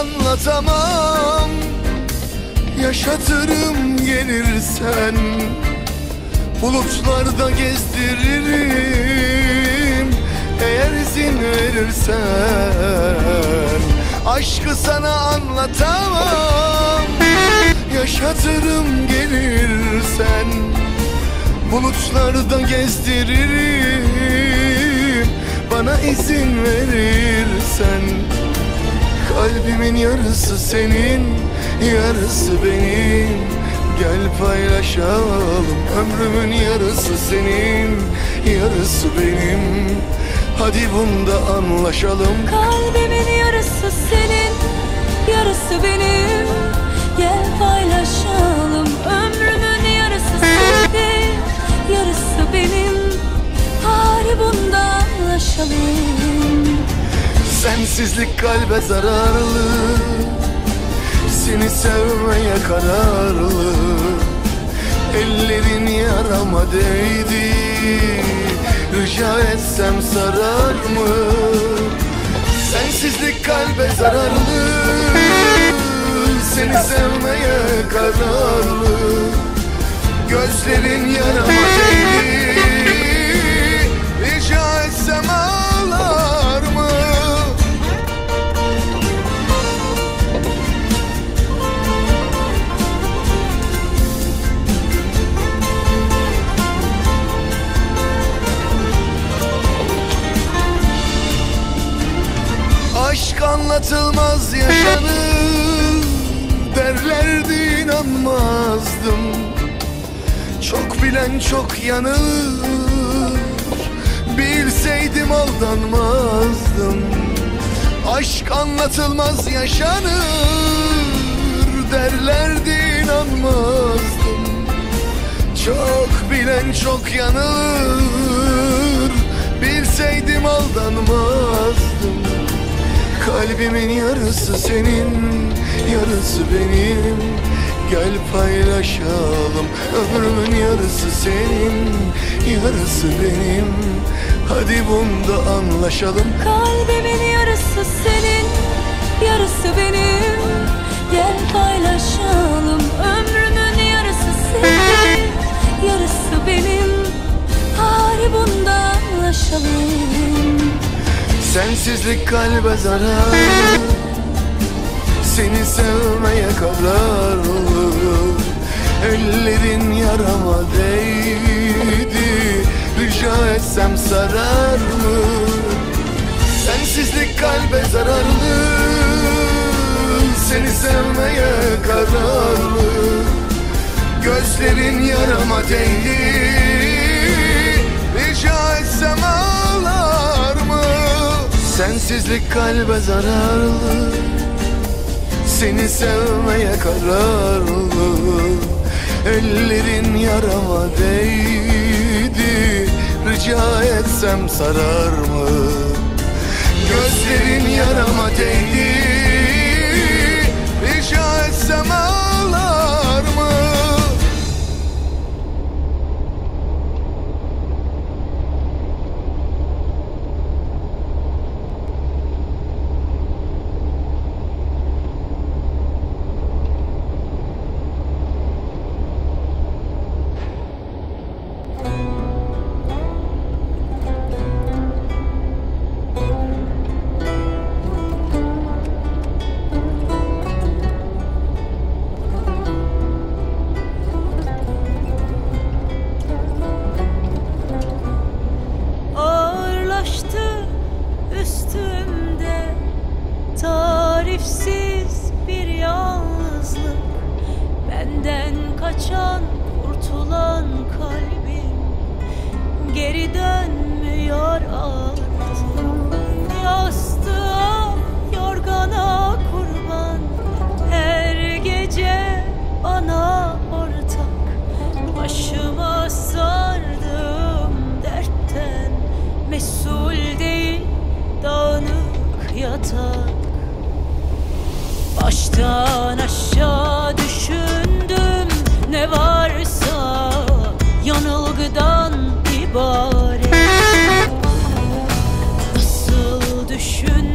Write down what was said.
anlatamam. Yaşatırım gelirsen Bulutlarda gezdiririm. Eğer izin verirsen Aşkı sana anlatamam. Yaşatırım gelirsen Bulutlarda gezdiririm. Bana izin verirsen Kalbimin yarısı senin Yarısı benim Gel paylaşalım Ömrümün yarısı senin Yarısı benim Hadi bunda anlaşalım Kalbimin yarısı senin, yarısı benim. Gel paylaşalım. Ömrümün yarısı senin, yarısı benim. Hadi bunda anlaşalım. Sensizlik kalbe zararlı. Seni sevmeye kararlı. Ellerin yarama değdi. Rica etsem sarar mı? Sensizlik kalbe zararlı. Seni sevmeye kararlı. Gözlerin yarama değdi anlatılmaz yaşanır Derlerdi inanmazdım. Çok bilen çok yanılır Bilseydim aldanmazdım. Aşk anlatılmaz yaşanır Derlerdi inanmazdım. Çok bilen çok yanılır Bilseydim aldanmazdım Kalbimin yarısı senin, yarısı benim Gel paylaşalım Ömrümün yarısı senin, yarısı benim Hadi bunda anlaşalım Kalbimin yarısı senin, yarısı benim. Gel paylaşalım. Ömrümün yarısı senin, yarısı benim. Hadi bunda anlaşalım. Sensizlik kalbe zarar. Seni sevmeye kararlı Ellerin yarama değdi. Rica etsem sarar mı? Sensizlik kalbe zararlı Seni sevmeye kararlı Gözlerin yarama değdi. Rica etsem? Sensizlik kalbe zararlı. Seni sevmeye kararlı. Ellerin yarama değdi. Rica etsem sarar mı? Gözlerin yarama değdi üstümde tarifsiz bir yalnızlık. Benden kaçan kurtulan kalbim geri dönmüyor artık algıdan ibaret. Nasıl düşün